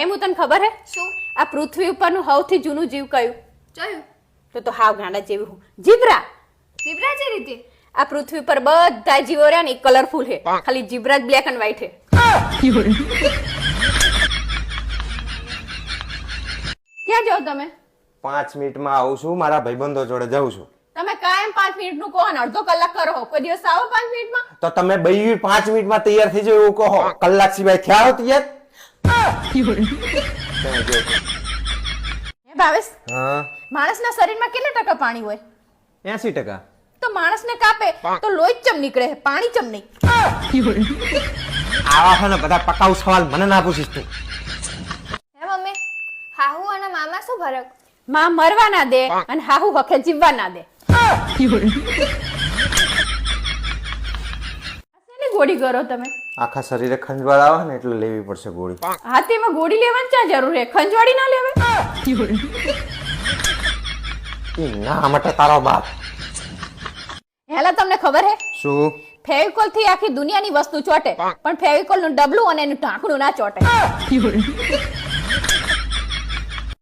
એમ હું તને ખબર હે? શું? આ પૃથ્વી ઉપરનું સૌથી જૂનું જીવ કયું? કયું તો તો હાવ ગાંડા જેવી હું. જીબ્રા. ઝીબ્રા જે રીતે? આ પૃથ્વી પર બધા જીવો રહ્યા ને કલરફુલ છે ખાલી જીબ્રા જ બ્લેક એન્ડ વ્હાઈટ હે. ક્યાં જાઓ તમે? પાંચ મિનિટમાં આવું છું મારા ભાઈબંધો જોડે જાઉં છું. તમે કાયમ પાંચ મિનિટનું કહો કોણ અડધો કલાક કરો. કોઈ દિવસ આવો પાંચ મિનિટમાં? તો તમે બઈ પાંચ મિનિટમાં તૈયાર થઈ જાવ એવું કહો. કલાક સિવાય થયા હો તૈયાર? હે ભાવેશ હા? માણસના શરીરમાં કેટલા ટકા પાણી હોય? એસી ટકા. તો માણસને કાપે તો લોહી જ ચમ નીકળે છે, પાણી ચમ નહીં. આવા છે ને બધા પકાઉ સવાલ મને ના પૂછીશ તું. હે મમ્મી હાહુ અને મામા શું ફરક? માં મરવા ના દે અને હાહુ હખે જીવવા ના દે. ગોળી કરો તમે? આખા શરીરે ખંજવાળ આવે ને એટલે લેવી પડશે ગોળી. હાથીમાં ગોળી લેવાની ક્યાં જરૂર છે? ખંજવાળી ના લેવાય? ના માટે તારો બાપ. હેલા તમને ખબર હે? શું? ફેવિકોલથી આખી દુનિયાની વસ્તુ ચોટે પણ ફેવિકોલનું ડબલું અને એનું ઢાંકણું ના ચોટે.